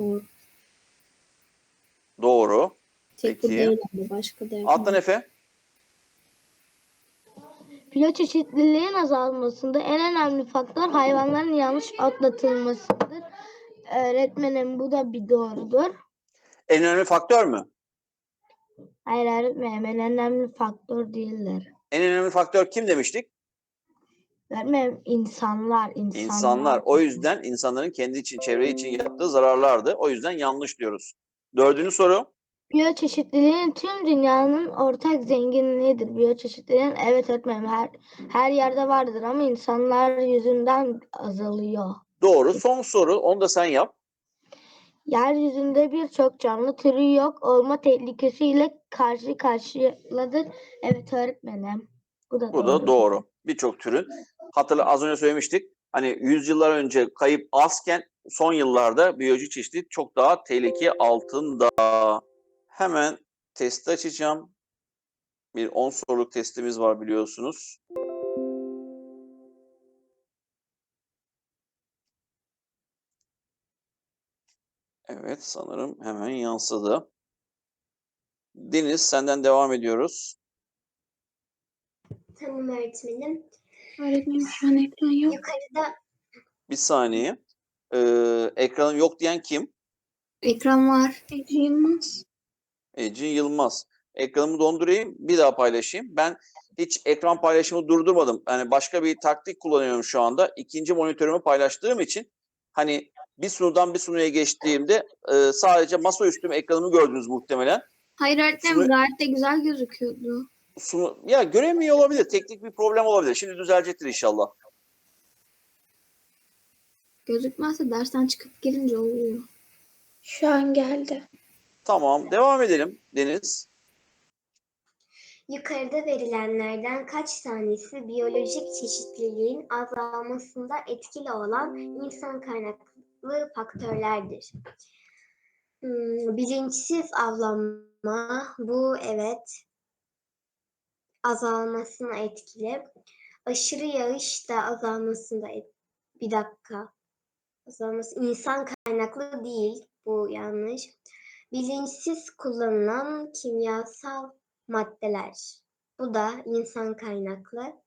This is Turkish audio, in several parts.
Doğru. Doğru. Tek bu Peki. değil abi. Başka da Atlan Efe. Biyoçeşitliliğin azalmasında en önemli faktör hayvanların yanlış atlatılmasıdır. Öğretmenim bu da bir doğrudur. En önemli faktör mü? Hayır öğretmenim en önemli faktör değildir. En önemli faktör kim demiştik? Öğretmenim insanlar, insanlar. İnsanlar. O yüzden insanların kendi için, çevre için yaptığı zararlardı. O yüzden yanlış diyoruz. Dördüncü soru. Biyoçeşitliliğin tüm dünyanın ortak zenginliğidir. Biyoçeşitliliğin evet öğretmenim her, her yerde vardır ama insanlar yüzünden azalıyor. Doğru. Son soru. Onu da sen yap. Yeryüzünde birçok canlı türü yok olma tehlikesiyle karşı karşıyadır. Evet öğretmenim. Bu da Bu da doğru. Birçok türün. Hatırla az önce söylemiştik. Hani yüzyıllar önce kayıp azken son yıllarda biyolojik çeşitlilik çok daha tehlike altında. Hemen testi açacağım. Bir 10 soruluk testimiz var biliyorsunuz. Evet sanırım hemen yansıdı. Deniz senden devam ediyoruz. Tamam öğretmenim. Öğretmenim şu an ekran yok. Yukarıda Bir saniye. Ee, ekranım yok diyen kim? Ekran var. Ece Yılmaz. Ece Yılmaz. Ekranımı dondurayım, bir daha paylaşayım. Ben hiç ekran paylaşımı durdurmadım. Yani başka bir taktik kullanıyorum şu anda. İkinci monitörümü paylaştığım için hani bir sunudan bir sunuya geçtiğimde e, sadece masaüstüm ekranımı gördünüz muhtemelen. Hayır öğretmenim Sunu- gayet de güzel gözüküyordu. Sunu, ya göremiyor olabilir. Teknik bir problem olabilir. Şimdi düzelecektir inşallah. Gözükmezse dersten çıkıp girince oluyor. Şu an geldi. Tamam, devam edelim Deniz. yukarıda verilenlerden kaç tanesi biyolojik çeşitliliğin azalmasında etkili olan insan kaynaklı faktörlerdir? Hmm, bilinçsiz avlanma, bu evet azalmasına etkili. Aşırı yağış da azalmasında bir dakika. Azalması insan kaynaklı değil. Bu yanlış. Bilinçsiz kullanılan kimyasal maddeler. Bu da insan kaynaklı.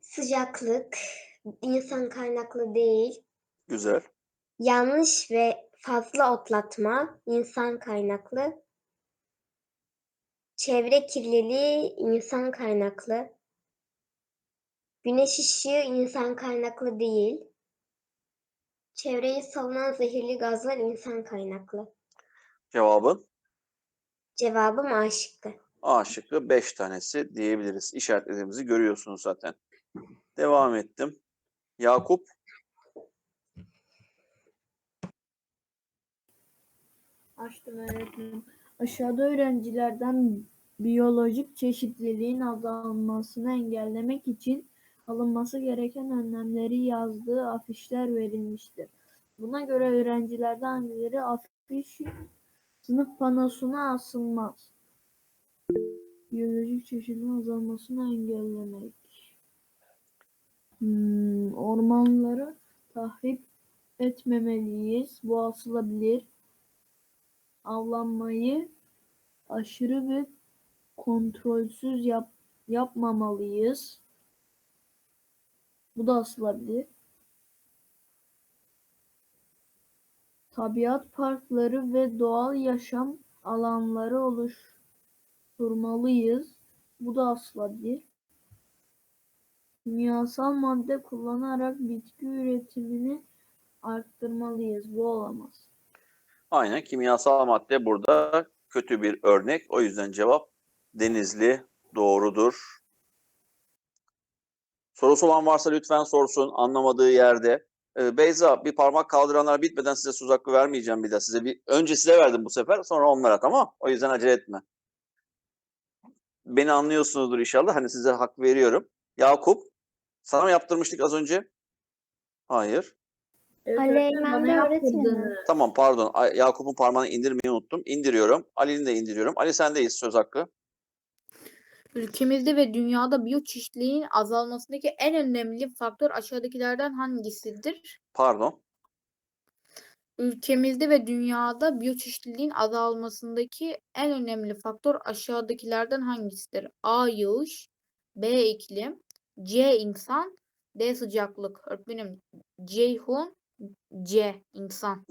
Sıcaklık insan kaynaklı değil. Güzel. Yanlış ve fazla otlatma insan kaynaklı. Çevre kirliliği insan kaynaklı. Güneş ışığı insan kaynaklı değil. Çevreyi savunan zehirli gazlar insan kaynaklı. Cevabın Cevabım A şıkkı. A şıkkı 5 tanesi diyebiliriz. İşaretlediğimizi görüyorsunuz zaten. Devam ettim. Yakup Açtım öğretmenim. Aşağıda öğrencilerden biyolojik çeşitliliğin azalmasını engellemek için alınması gereken önlemleri yazdığı afişler verilmiştir. Buna göre öğrencilerden hangileri afiş sınıf panosuna asılmaz? Biyolojik çeşitliliğin azalmasını engellemek. Hmm, ormanları tahrip etmemeliyiz. Bu asılabilir avlanmayı aşırı ve kontrolsüz yap, yapmamalıyız. Bu da asılabilir. Tabiat parkları ve doğal yaşam alanları oluşturmalıyız. Bu da asılabilir. Kimyasal madde kullanarak bitki üretimini arttırmalıyız. Bu olamaz. Aynen kimyasal madde burada kötü bir örnek. O yüzden cevap Denizli doğrudur. Sorusu olan varsa lütfen sorsun anlamadığı yerde. Ee, Beyza bir parmak kaldıranlar bitmeden size söz hakkı vermeyeceğim bir daha. Size bir önce size verdim bu sefer sonra onlara tamam. O yüzden acele etme. Beni anlıyorsunuzdur inşallah. Hani size hak veriyorum. Yakup sana mı yaptırmıştık az önce? Hayır. Evet, Aleymen de öğretmenim. Tamam pardon. Yakup'un parmağını indirmeyi unuttum. İndiriyorum. Ali'nin de indiriyorum. Ali sendeyiz söz hakkı. Ülkemizde ve dünyada biyoçeşitliliğin azalmasındaki en önemli faktör aşağıdakilerden hangisidir? Pardon. ülkemizde ve dünyada biyoçeşitliliğin azalmasındaki en önemli faktör aşağıdakilerden hangisidir? A. Yağış B. iklim C. insan D. Sıcaklık. Öğretmenim Ceyhun C. insan.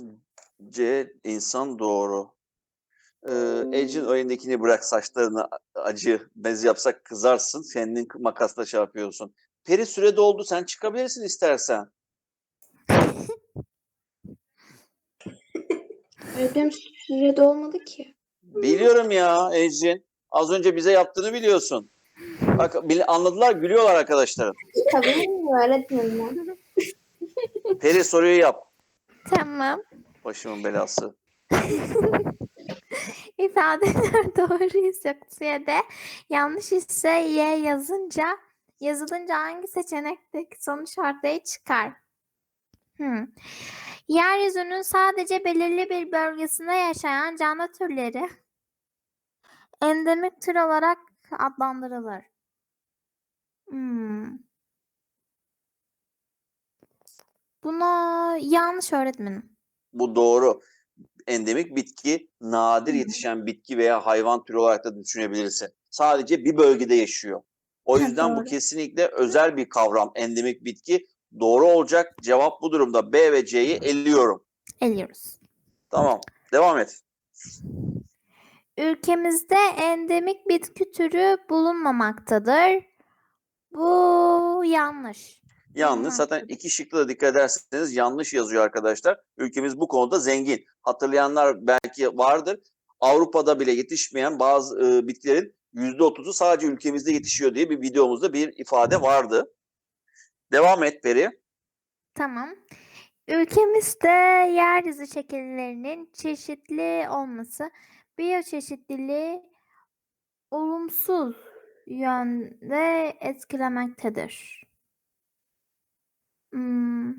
C insan doğru. Ecin o elindekini bırak saçlarını acı bez yapsak kızarsın. Kendin makasla şey yapıyorsun. Peri süre doldu. Sen çıkabilirsin istersen. Öğretmenim sürede olmadı ki. Biliyorum ya Ecin. Az önce bize yaptığını biliyorsun. Bak bil- anladılar gülüyorlar arkadaşlarım. Tabii mi öğretmenim? Peri soruyu yap. Tamam. Başımın belası. İfadeler doğruysa C'de, yanlış ise Y yazınca yazılınca hangi seçenekteki sonuç ortaya çıkar? Hmm. Yeryüzünün sadece belirli bir bölgesinde yaşayan canlı türleri endemik tür olarak adlandırılır. Hmm. Buna yanlış öğretmenim. Bu doğru. Endemik bitki, nadir yetişen bitki veya hayvan türü olarak da düşünebilirsin. Sadece bir bölgede yaşıyor. O yüzden bu kesinlikle özel bir kavram. Endemik bitki doğru olacak. Cevap bu durumda B ve C'yi elliyorum. Eliyoruz. Tamam. Devam et. Ülkemizde endemik bitki türü bulunmamaktadır. Bu yanlış. Yanlış. Zaten iki şıklı da dikkat ederseniz yanlış yazıyor arkadaşlar. Ülkemiz bu konuda zengin. Hatırlayanlar belki vardır. Avrupa'da bile yetişmeyen bazı e, bitkilerin %30'u sadece ülkemizde yetişiyor diye bir videomuzda bir ifade vardı. Devam et Peri. Tamam. Ülkemizde yeryüzü şekillerinin çeşitli olması biyoçeşitliliği olumsuz yönde etkilemektedir. Hmm,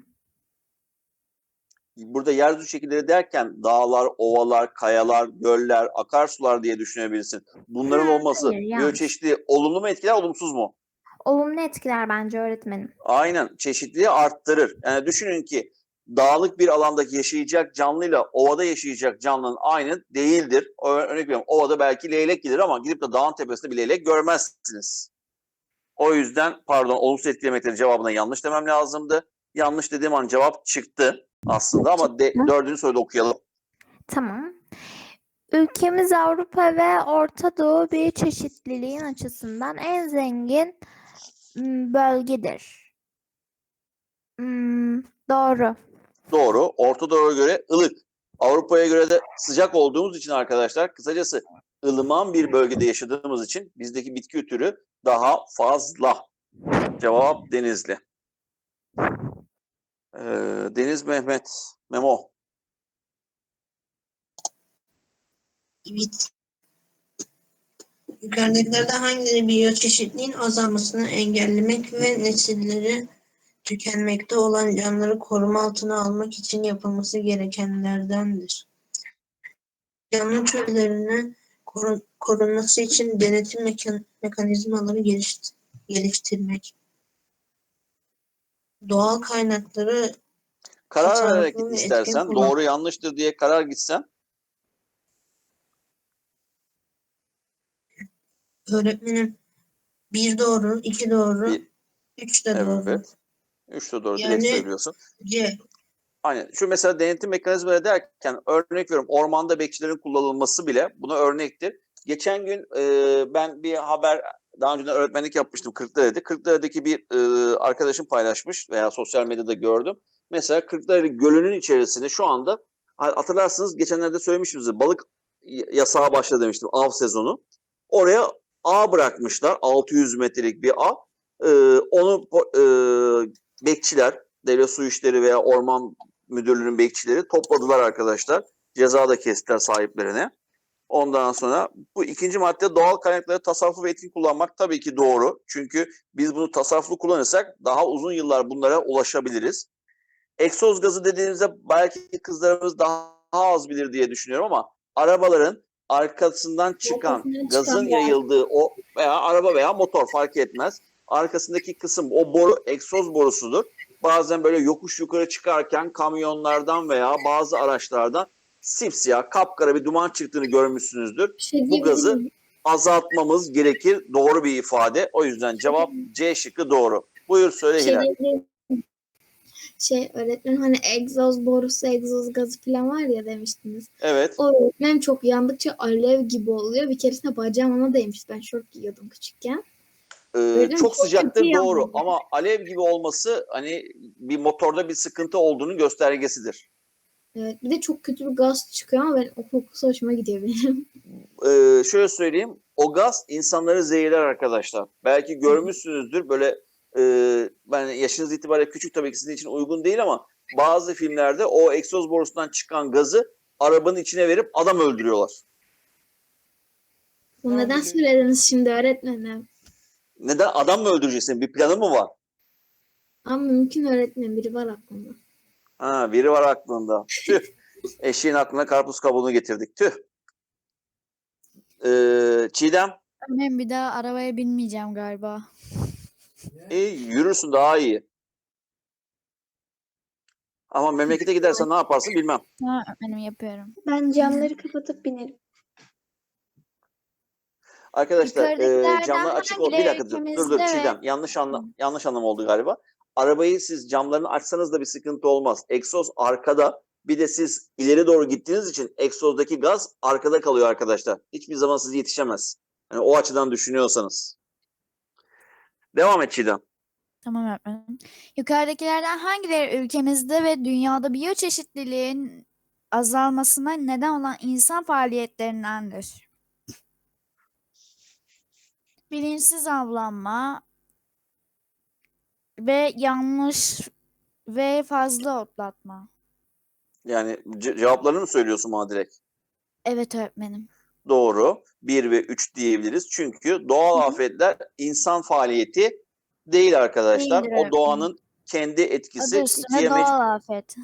Burada yeryüzü şekilleri derken dağlar, ovalar, kayalar, göller, akarsular diye düşünebilirsin. Bunların Ha, olması hayır, yanlış. biyoçeşitliği olumlu mu etkiler, olumsuz mu? olumlu etkiler bence öğretmenim. Aynen çeşitliliği arttırır. Yani düşünün ki dağlık bir alandaki yaşayacak canlıyla ovada yaşayacak canlının aynı değildir. Ö- Örnek veriyorum ovada belki leylek gelir ama gidip de dağın tepesinde bir leylek görmezsiniz. O yüzden pardon olumsuz etkilemekleri cevabına yanlış demem lazımdı. Yanlış dediğim an cevap çıktı aslında ama de, dördüncü soruda okuyalım. Tamam. Ülkemiz Avrupa ve Orta Doğu biyoçeşitliliğin açısından en zengin bölgedir. Hmm, doğru. Doğru. Orta Doğu'ya göre ılık. Avrupa'ya göre de sıcak olduğumuz için arkadaşlar kısacası ılıman bir bölgede yaşadığımız için bizdeki bitki türü daha fazla. Cevap Denizli. Ee, Deniz Mehmet Memo. Evet. Yukarıdakilerden hangileri biyoçeşitliğin azalmasını engellemek ve nesilleri tükenmekte olan canlıları koruma altına almak için yapılması gerekenlerdendir? Canlı türlerinin korun- korunması için denetim mekan- mekanizmaları geliş- geliştirmek. Doğal kaynakları Karar vererek git istersen. kullan- Doğru yanlıştır diye karar gitsen. öğretmenim bir doğru, iki doğru, Bir- üç de doğru. Evet. Üç de doğru Yani- direkt söylüyorsun. C. Aynen. Şu mesela denetim mekanizmaları derken örnek veriyorum ormanda bekçilerin kullanılması bile buna örnektir. Geçen gün e, ben bir haber daha önceden öğretmenlik yapmıştım Kırklareli'de. Kırklareli'deki bir e, arkadaşım paylaşmış veya sosyal medyada gördüm. Mesela Kırklareli Gölü'nün içerisinde şu anda ha- hatırlarsınız geçenlerde söylemiştim balık y- yasağı başladı demiştim av sezonu. Oraya ağ bırakmışlar 600 metrelik bir ağ. E, onu e, bekçiler devlet su işleri veya orman müdürlüğünün bekçileri topladılar arkadaşlar. Ceza da kestiler sahiplerine. Ondan sonra bu ikinci madde doğal kaynakları tasarruflu ve etkin kullanmak tabii ki doğru. Çünkü biz bunu tasarruflu kullanırsak daha uzun yıllar bunlara ulaşabiliriz. Egzoz gazı dediğimizde belki kızlarımız daha az bilir diye düşünüyorum ama arabaların arkasından çıkan gazın yayıldığı o veya araba veya motor fark etmez. Arkasındaki kısım o boru egzoz borusudur bazen böyle yokuş yukarı çıkarken kamyonlardan veya bazı araçlardan sipsiyah kapkara bir duman çıktığını görmüşsünüzdür. Şey Bu gazı azaltmamız gerekir. Doğru bir ifade. O yüzden cevap C şıkkı doğru. Buyur söyle şey Hilal. Şey öğretmen hani egzoz borusu, egzoz gazı falan var ya demiştiniz. Evet. O öğretmenim çok yandıkça alev gibi oluyor. Bir keresinde bacağım ona değmiş. Ben şort giyiyordum küçükken. Ee, Öyle mi? çok sıcaktır doğru yandı. ama alev gibi olması hani bir motorda bir sıkıntı olduğunu göstergesidir. Evet, bir de çok kötü bir gaz çıkıyor ama ben o kokusu hoşuma gidiyor benim. Ee, şöyle söyleyeyim. O gaz insanları zehirler arkadaşlar. Belki görmüşsünüzdür böyle e, ben yaşınız itibariyle küçük tabii ki sizin için uygun değil ama bazı filmlerde o egzoz borusundan çıkan gazı arabanın içine verip adam öldürüyorlar. Bunu neden söylediniz şimdi öğretmenim? Neden? Adam mı öldüreceksin? Bir planı mı var? Ama mümkün öğretmenim biri var aklımda. Ha, biri var aklında. Tüh. Eşeğin aklına karpuz kabuğunu getirdik. Tüh. Ee, Çiğdem, Ben bir daha arabaya binmeyeceğim galiba. iyi, yürürsün daha iyi. Ama memlekete gidersen ne yaparsın bilmem. Ha, benim yapıyorum. Ben camları kapatıp binerim. Arkadaşlar e, camlar açık ol. Bir dakika dur. Dur dur Çiğdem. Yanlış anla yanlış anlam oldu galiba. Arabayı siz camlarını açsanız da bir sıkıntı olmaz. Egzoz arkada. Bir de siz ileri doğru gittiğiniz için egzozdaki gaz arkada kalıyor arkadaşlar. Hiçbir zaman size yetişemez. Yani o açıdan düşünüyorsanız. Devam et Çiğdem. Tamam öğretmenim. Yukarıdakilerden hangileri ülkemizde ve dünyada biyoçeşitliliğin azalmasına neden olan insan faaliyetlerindendir? Bilinçsiz avlanma ve yanlış ve fazla otlatma. Yani ce- cevaplarını mı söylüyorsun bana direkt? Evet öğretmenim. Doğru. 1 ve 3 diyebiliriz. Çünkü doğal afetler insan faaliyeti değil arkadaşlar. Değildir, o doğanın kendi etkisi. Adı üstüne ikiye mec- doğal afet.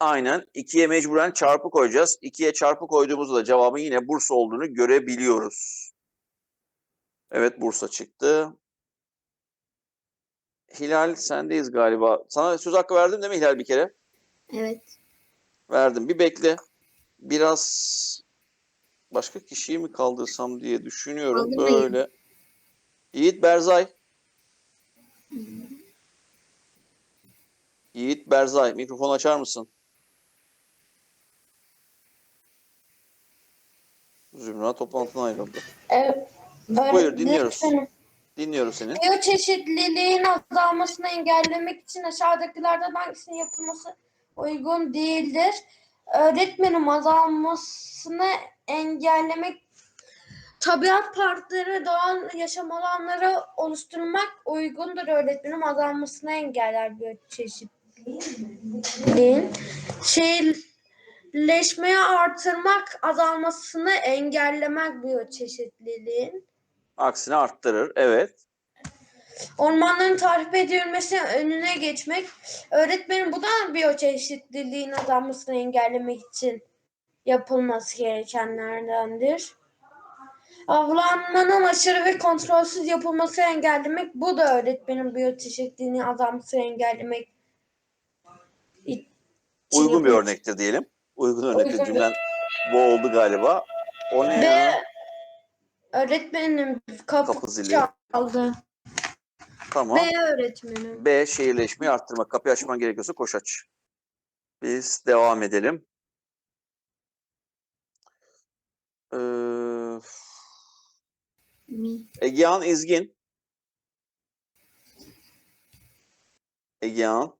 Aynen. 2'ye mecburen çarpı koyacağız. 2'ye çarpı koyduğumuzda da cevabın yine Bursa olduğunu görebiliyoruz. Evet Bursa çıktı. Hilal sendeyiz galiba. Sana söz hakkı verdim değil mi Hilal bir kere? Evet. Verdim. Bir bekle. Biraz başka kişiyi mi kaldırsam diye düşünüyorum. Kaldırmayın. Böyle. Yiğit Berzay. Yiğit Berzay. Mikrofon açar mısın? Zümra toplantıdan ayrıldı. Evet. Buyur dinliyoruz. Dinliyoruz seni. Biyoçeşitliliğin azalmasını engellemek için aşağıdakilerden hangisinin yapılması uygun değildir? Öğretmenim azalmasını engellemek tabiat parkları doğal yaşam alanları oluşturmak uygundur öğretmenim azalmasını engeller biyoçeşitliliğin. Şehirleşmeyi artırmak azalmasını engellemek biyoçeşitliliğin. Aksine arttırır. Evet. Ormanların tahrip edilmesi önüne geçmek. Öğretmenim bu da biyoçeşitliliğin azalmasını engellemek için yapılması gerekenlerdendir. Avlanmanın aşırı ve kontrolsüz yapılması engellemek. Bu da öğretmenin biyoçeşitliliğin azalmasını engellemek için Uygun bir yapılmış. örnektir diyelim. Uygun örnektir Uygun cümlen bu oldu galiba. O ne Ve ya? Öğretmenim kapı, Kapı zili. çaldı. Tamam. Ve öğretmenim. B. Şehirleşmeyi arttırmak. Kapıyı açman gerekiyorsa koş aç. Biz devam edelim. Ee, Mi? Egehan İzgin. Egehan.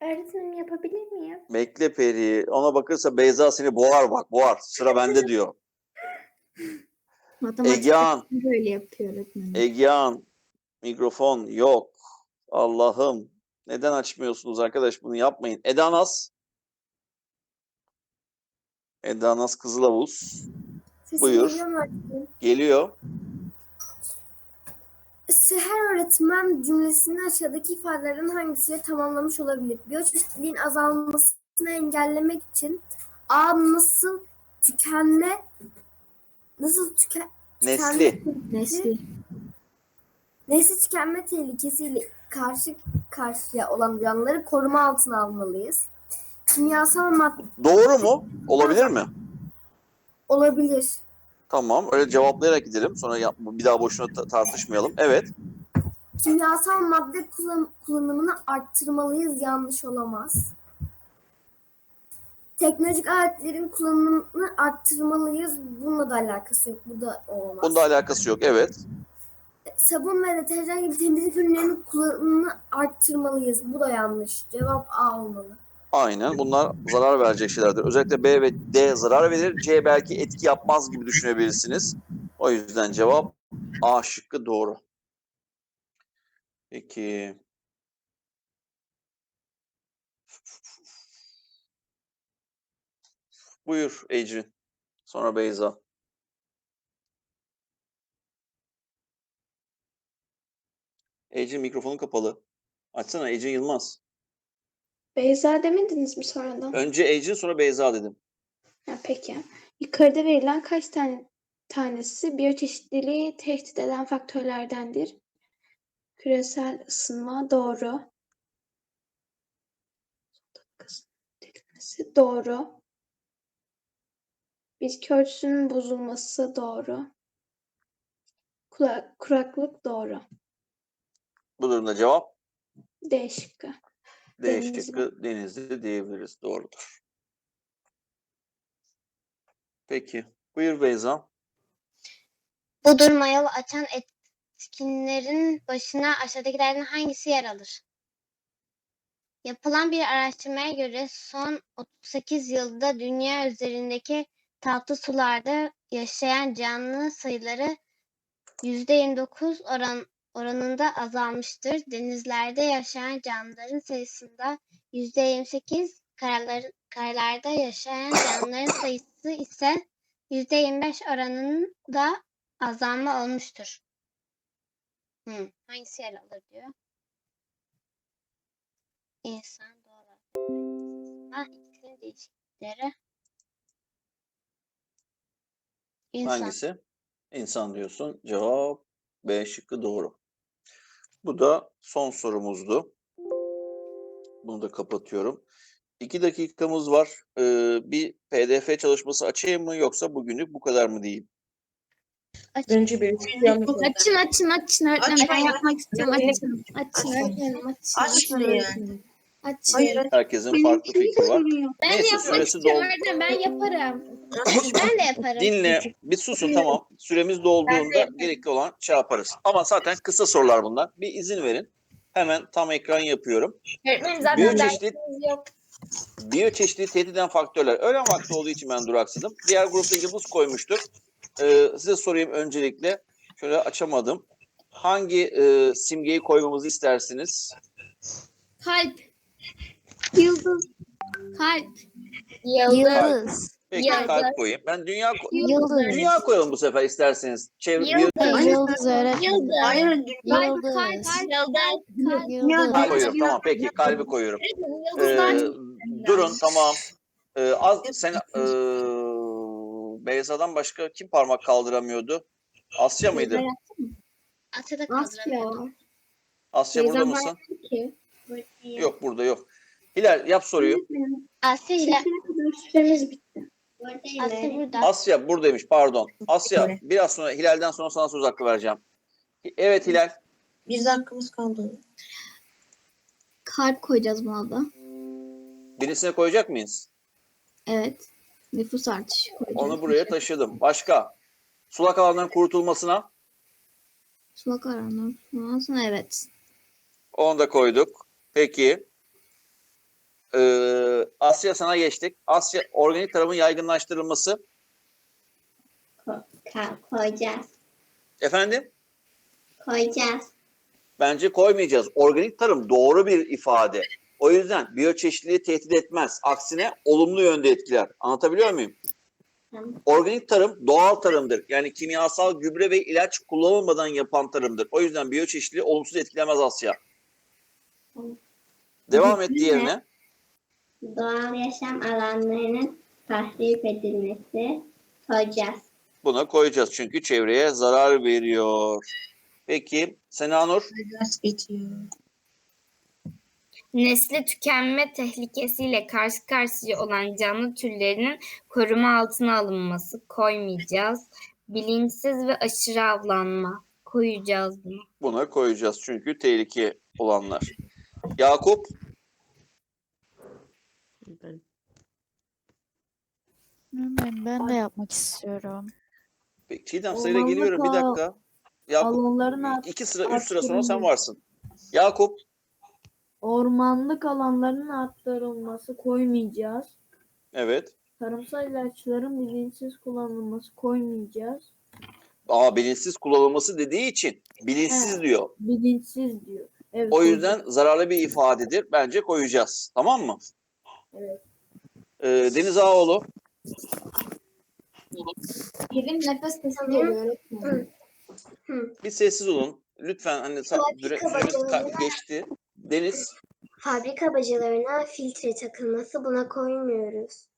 Öğretmenim yapabilir miyim? Bekle Peri. Ona bakırsa Beyza seni boğar bak boğar. Sıra bende diyor. Matematik Egehan. böyle yapıyor öğretmenim. Egehan. Mikrofon yok. Allah'ım. Neden açmıyorsunuz arkadaş bunu yapmayın. Eda Naz. Eda Naz Kızılavuz. Buyur. Geliyor. Seher öğretmen cümlesini aşağıdaki ifadelerin hangisiyle tamamlamış olabilir? Biyoçeşitliliğin azalmasını engellemek için A. Nasıl tükenme nasıl tüke, Nesli. Nesli. Nesli tükenme tehlikesiyle karşı karşıya olan canlıları koruma altına almalıyız. Kimyasal madde Doğru mu? Olabilir mi? olabilir. Tamam. Öyle cevaplayarak gidelim. Sonra yap- bir daha boşuna ta- tartışmayalım. Evet. Kimyasal madde kullan- kullanımını arttırmalıyız. Yanlış olamaz. Teknolojik aletlerin kullanımını arttırmalıyız. Bununla da alakası yok. Bu da olmaz. Bunda alakası yok. Evet. Sabun ve deterjan gibi temizlik ürünlerinin kullanımını arttırmalıyız. Bu da yanlış. Cevap A olmalı. Aynen. Bunlar zarar verecek şeylerdir. Özellikle B ve D zarar verir. C belki etki yapmaz gibi düşünebilirsiniz. O yüzden cevap A şıkkı doğru. Peki. Buyur Ecrin. Sonra Beyza. Ecrin mikrofonun kapalı. Açsana Ecrin Yılmaz. Beyza demediniz mi sonradan? Önce Ecrin sonra Beyza dedim. Ha, peki. Yukarıda verilen kaç tane tanesi biyoçeşitliliği tehdit eden faktörlerdendir? Küresel ısınma doğru. Delilmesi doğru. Bitki örtüsünün bozulması doğru. Kula- kuraklık doğru. Bu durumda cevap D şıkkı. D şıkkı Denizli diyebiliriz. Doğrudur. Peki. Buyur Beyza. Bu duruma yol açan etkinlerin başına aşağıdakilerden hangisi yer alır? Yapılan bir araştırmaya göre son 38 yılda dünya üzerindeki tatlı sularda yaşayan canlı sayıları %29 oran, oranında azalmıştır. Denizlerde yaşayan canlıların sayısında %28, karalar, karalarda yaşayan canlıların sayısı ise %25 oranında azalma olmuştur. Hı, hangisi yer alır diyor. İnsan doğal iklim değişiklikleri. İnsan. Hangisi? İnsan diyorsun. Cevap B şıkkı doğru. Bu da son sorumuzdu. Bunu da kapatıyorum. İki dakikamız var. Ee, bir PDF çalışması açayım mı yoksa bugünlük bu kadar mı diyeyim? Önce bir Açın açın açın öğretmenim ben Açmayın. yapmak istiyorum Yok, açın. Açın öğretmenim açın. Açmayın. Açın. Hayır. Herkesin farklı fikri var. Ben Neyse, yapmak süresi istiyorum doldu. öğretmenim ben yaparım. Ben de yaparım. Dinle. Bir susun tamam. Süremiz dolduğunda gerekli olan şey yaparız. Ama zaten kısa sorular bunlar. Bir izin verin. Hemen tam ekran yapıyorum. Öğretmenim zaten Biyoçeşitlilik, dersimiz yok. biyoçeşitliliği tehdit eden faktörler. Öğlen vakti olduğu için ben duraksadım. Diğer grupta yıldız koymuştuk. Ee, size sorayım öncelikle. Şöyle açamadım. Hangi e, simgeyi koymamızı istersiniz? Kalp. Yıldız. Kalp. Yıldız. Peki Yıldız. kalp koyayım. Ben dünya ko- Yıldız. dünya koyalım bu sefer isterseniz. Çevre Yıldız. biyo- Yıldız öğretmenim. Yıldız. Hayır. Kalp, Yıldız. kalp. Yıldız. Kalp koyuyorum. Tamam peki kalbi koyuyorum. Ee, durun tamam. Ee, az sen ee, Beyza'dan başka kim parmak kaldıramıyordu? Asya mıydı? Asya. kaldıramıyorum. Asya burada Beyza mısın? ki. Yok burada yok. Hilal yap soruyu. Asya ile Süremiz bitti. Asya burada. Asya buradaymış pardon. Asya biraz sonra Hilal'den sonra sana söz hakkı vereceğim. Evet Hilal. Bir dakikamız kaldı. Kalp koyacağız buna da. Birisine koyacak mıyız? Evet. Nüfus artışı koyacağız. Onu buraya taşıdım. Başka? Sulak alanların kurutulmasına Sulak aranır. Sonrasında evet. onu da koyduk. Peki. Ee, Asya sana geçtik. Asya organik tarımın yaygınlaştırılması. koyacağız. Efendim? Koyacağız. Bence koymayacağız. Organik tarım doğru bir ifade. O yüzden biyoçeşitliliği tehdit etmez. Aksine olumlu yönde etkiler. Anlatabiliyor muyum? Organik tarım doğal tarımdır. Yani kimyasal gübre ve ilaç kullanılmadan yapan tarımdır. O yüzden biyoçeşitliliği olumsuz etkilemez Asya. Devam et diğerine. Doğal yaşam alanlarının tahrip edilmesi koyacağız. Buna koyacağız çünkü çevreye zarar veriyor. Peki Senanur. Nesli tükenme tehlikesiyle karşı karşıya olan canlı türlerinin koruma altına alınması koymayacağız. Bilinçsiz ve aşırı avlanma koyacağız bunu. buna koyacağız çünkü tehlike olanlar. Yakup Ben Ben, ben de yapmak istiyorum. Peki, Çiğdem sırayla geliyorum bir dakika. Yakup Alanların art- iki sıra üç sıra sonra sen varsın. Yakup Ormanlık alanların arttırılması koymayacağız. evet. Tarımsal ilaçların bilinçsiz kullanılması koymayacağız. Aa bilinçsiz kullanılması dediği için bilinçsiz Evet. diyor. Bilinçsiz diyor. Evet, O yüzden zararlı bir ifadedir. Bence koyacağız. Tamam mı? Evet. Ee, Deniz Ağoğlu Birim nefes sesi geliyor öğretmenim. bir sessiz olun. Lütfen hani sa- süre- süremiz ka- bacalarına- geçti. Deniz Fabrika bacalarına filtre takılması buna koymuyoruz.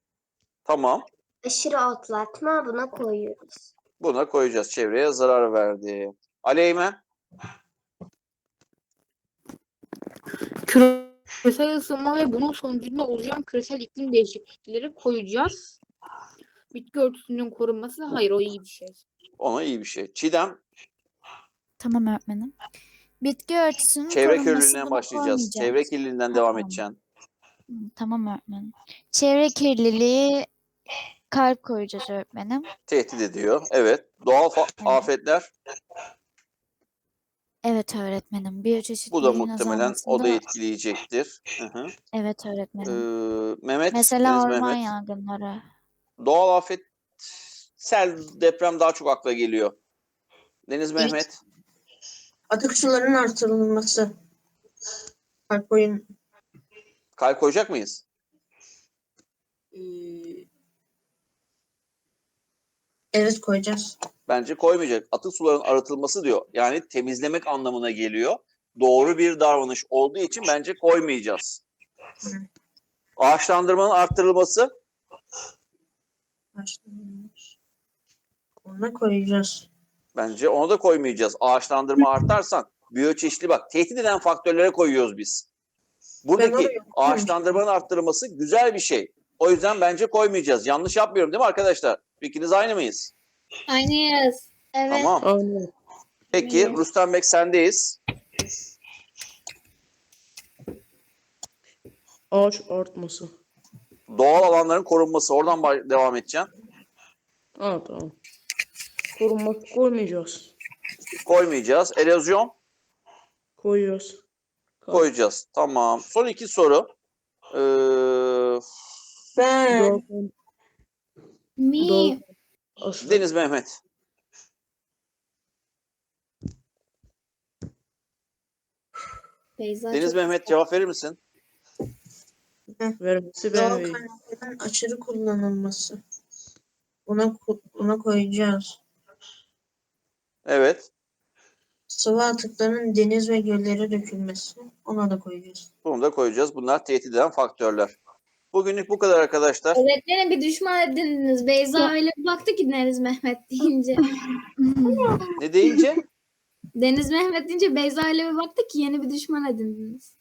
tamam. Aşırı otlatma buna koyuyoruz. Buna koyacağız. Çevreye zarar verdi. Aleymen Küresel ısınma ve bunun sonucunda oluşan küresel iklim değişiklikleri koyacağız. Bitki örtüsünün korunması hayır o iyi bir şey. ona iyi bir şey. Çiğdem Tamam öğretmenim. Bitki örtüsünün çevre kirliliğinden başlayacağız. Çevre kirliliğinden devam Tamam. edeceksin. Hı, Tamam öğretmenim. Çevre kirliliği kalp koyacağız öğretmenim. Tehdit ediyor. Evet. Doğal fa- Evet. afetler Evet öğretmenim. bu da Biyoçeşitliliğin muhtemelen o da azalmasında- etkileyecektir. Hı hı. Evet Ee, öğretmenim. Mehmet, Mesela Deniz orman Mehmet. yangınları. Doğal afet, sel, deprem daha çok akla geliyor. Deniz Evet. Mehmet, Atık suların artırılması. Kalp oyun kalp koyacak mıyız? Ee, evet koyacağız. Bence koymayacak. Atık suların arıtılması diyor. Yani temizlemek anlamına geliyor. Doğru bir davranış olduğu için bence koymayacağız. Hı. Ağaçlandırmanın arttırılması Başlanmış. Ona koyacağız. bence onu da koymayacağız. Ağaçlandırma artarsan biyoçeşitli bak tehdit eden faktörlere koyuyoruz biz. Buradaki ağaçlandırmanın arttırılması güzel bir şey. O yüzden bence koymayacağız. Yanlış yapmıyorum değil mi arkadaşlar? Fikriniz aynı mıyız? Aynıyız. Evet. Tamam. Aynen. Peki Rüstem Bek sendeyiz. Ağaç artması. Doğal alanların korunması. Oradan devam edeceğim. Ha tamam. Korunmak koymayacağız. Koymayacağız. Erozyon Koyuyoruz. koyacağız. Tamam. Son iki soru. Ee, Ben. Mi. Aslı. Deniz Mehmet. Beyza Deniz çok- Mehmet cevap verir misin? Vermesi Doğal ben kaynakların aşırı kullanılması. Buna, ko- buna koyacağız. Evet. Sıvı atıkların deniz ve göllere dökülmesi. Ona da koyacağız. Bunu da koyacağız. Bunlar tehdit eden faktörler. Bugünlük bu kadar arkadaşlar. Öğretmenim bir düşman edindiniz. Beyza öyle bir baktı ki Deniz Mehmet deyince. Ne deyince? Deniz Mehmet deyince Beyza öyle bir baktı ki yeni bir düşman edindiniz.